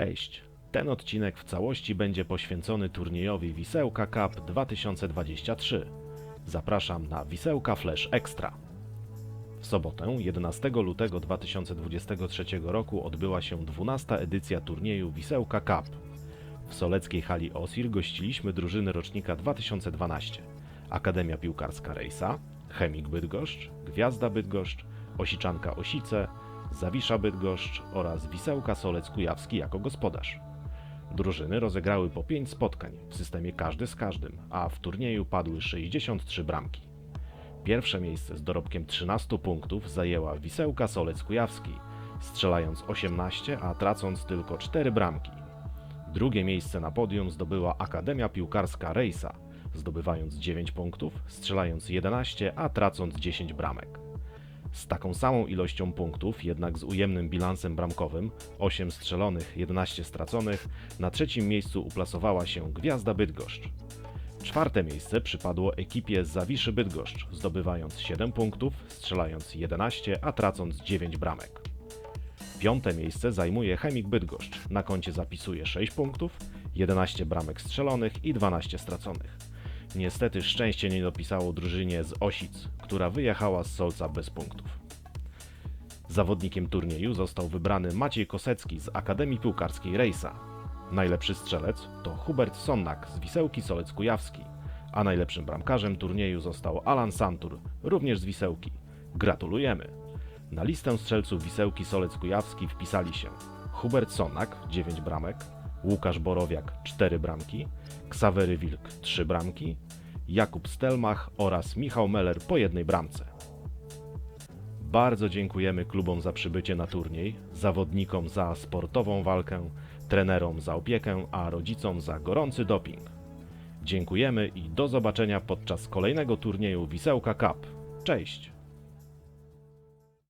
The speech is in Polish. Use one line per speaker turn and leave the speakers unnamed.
Cześć! Ten odcinek w całości będzie poświęcony turniejowi Wisełka Cup 2023. Zapraszam na Wisełka Flash Extra. W sobotę, 11 lutego 2023 roku odbyła się 12. edycja turnieju Wisełka Cup. W soleckiej hali Osir gościliśmy drużyny rocznika 2012. Akademia Piłkarska Rejsa, Chemik Bydgoszcz, Gwiazda Bydgoszcz, Osiczanka Osice, Zawisza Bydgoszcz oraz Wisełka Solec Kujawski jako gospodarz. Drużyny rozegrały po 5 spotkań w systemie każdy z każdym, a w turnieju padły 63 bramki. Pierwsze miejsce z dorobkiem 13 punktów zajęła Wisełka Solec Kujawski, strzelając 18, a tracąc tylko 4 bramki. Drugie miejsce na podium zdobyła Akademia Piłkarska Rejsa, zdobywając 9 punktów, strzelając 11, a tracąc 10 bramek. Z taką samą ilością punktów, jednak z ujemnym bilansem bramkowym 8 strzelonych, 11 straconych, na trzecim miejscu uplasowała się Gwiazda Bydgoszcz. Czwarte miejsce przypadło ekipie Zawiszy Bydgoszcz, zdobywając 7 punktów, strzelając 11, a tracąc 9 bramek. Piąte miejsce zajmuje Chemik Bydgoszcz. Na koncie zapisuje 6 punktów, 11 bramek strzelonych i 12 straconych. Niestety szczęście nie dopisało drużynie z Osic, która wyjechała z Solca bez punktów. Zawodnikiem turnieju został wybrany Maciej Kosecki z Akademii Piłkarskiej Rejsa. Najlepszy strzelec to Hubert Sonnak z Wisełki Solec Kujawski, a najlepszym bramkarzem turnieju został Alan Santur, również z Wisełki. Gratulujemy! Na listę strzelców Wisełki Solec Kujawski wpisali się Hubert Sonnak 9 bramek, Łukasz Borowiak 4 bramki, Ksawery Wilk 3 bramki, Jakub Stelmach oraz Michał Meller po jednej bramce. Bardzo dziękujemy klubom za przybycie na turniej, zawodnikom za sportową walkę, trenerom za opiekę, a rodzicom za gorący doping. Dziękujemy i do zobaczenia podczas kolejnego turnieju Wisełka Cup. Cześć!